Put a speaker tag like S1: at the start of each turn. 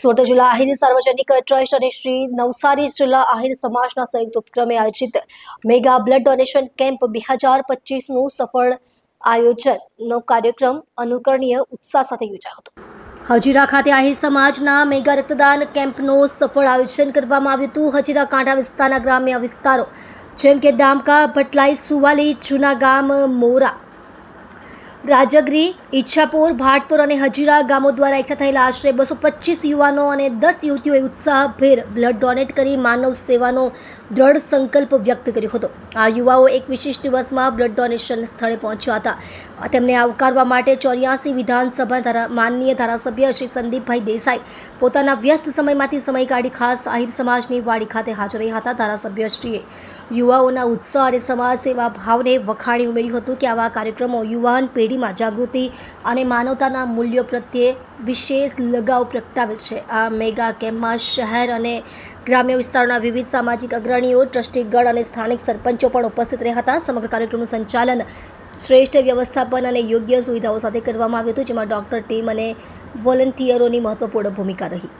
S1: સુરત જિલ્લા આહિર સાર્વજનિક ટ્રસ્ટ અને શ્રી નવસારી જિલ્લા આહિર સમાજના સંયુક્ત ઉપક્રમે આયોજિત મેગા બ્લડ ડોનેશન કેમ્પ બે હજાર પચીસનું સફળ આયોજનનો કાર્યક્રમ અનુકરણીય ઉત્સાહ સાથે યોજાયો હતો. હજીરા ખાતે આહિર સમાજના મેગા રક્તદાન કેમ્પનું સફળ આયોજન કરવામાં આવ્યું હતું. હજીરા કાંઠા વિસ્તારના ગ્રામ્ય વિસ્તારો જેમ કે દામકા, ભટલાઈ, સુવાલી, જૂના ગામ, મોરા રાજગરી, ઈચ્છાપુર, ભાટપુર અને હજીરા ગામો દ્વારા એકઠા થયેલા આશરે બસો પચીસ યુવાનો અને દસ યુવતીઓએ ઉત્સાહભેર બ્લડ ડોનેટ કરી માનવ સેવાનો દ્રઢ સંકલ્પ વ્યક્ત કર્યો હતો. આ યુવાઓ એક વિશિષ્ટ દિવસમાં બ્લડ ડોનેશન સ્થળે પહોંચ્યા હતા. તેમને આવકારવા માટે ચોર્યાસી વિધાનસભા ધારા, માનનીય ધારાસભ્ય શ્રી સંદીપભાઈ દેસાઈ પોતાના વ્યસ્ત સમયમાંથી સમય કાઢી ખાસ આહિર સમાજની વાડી ખાતે હાજર રહ્યા હતા. ધારાસભ્યશ્રીએ યુવાઓના ઉત્સાહ અને સમાજ સેવા ભાવને વખાણી ઉમેર્યું હતું કે આવા કાર્યક્રમો યુવાન પેઢીમાં જાગૃતિ અને માનવતાના મૂલ્યો પ્રત્યે વિશેષ લગાવ પ્રગટાવે છે. આ મેગા કેમ્પમાં શહેર અને ગ્રામ્ય વિસ્તારના વિવિધ સામાજિક અગ્રણીઓ, ટ્રસ્ટીગણ અને સ્થાનિક સરપંચો પણ ઉપસ્થિત રહ્યા હતા સમગ્ર કાર્યક્રમનું સંચાલન શ્રેષ્ઠ વ્યવસ્થાપન અને યોગ્ય સુવિધાઓ સાથે કરવામાં આવ્યું હતું, જેમાં ડોક્ટર, ટીમ અને વોલન્ટિયરોની મહત્વપૂર્ણ ભૂમિકા રહી.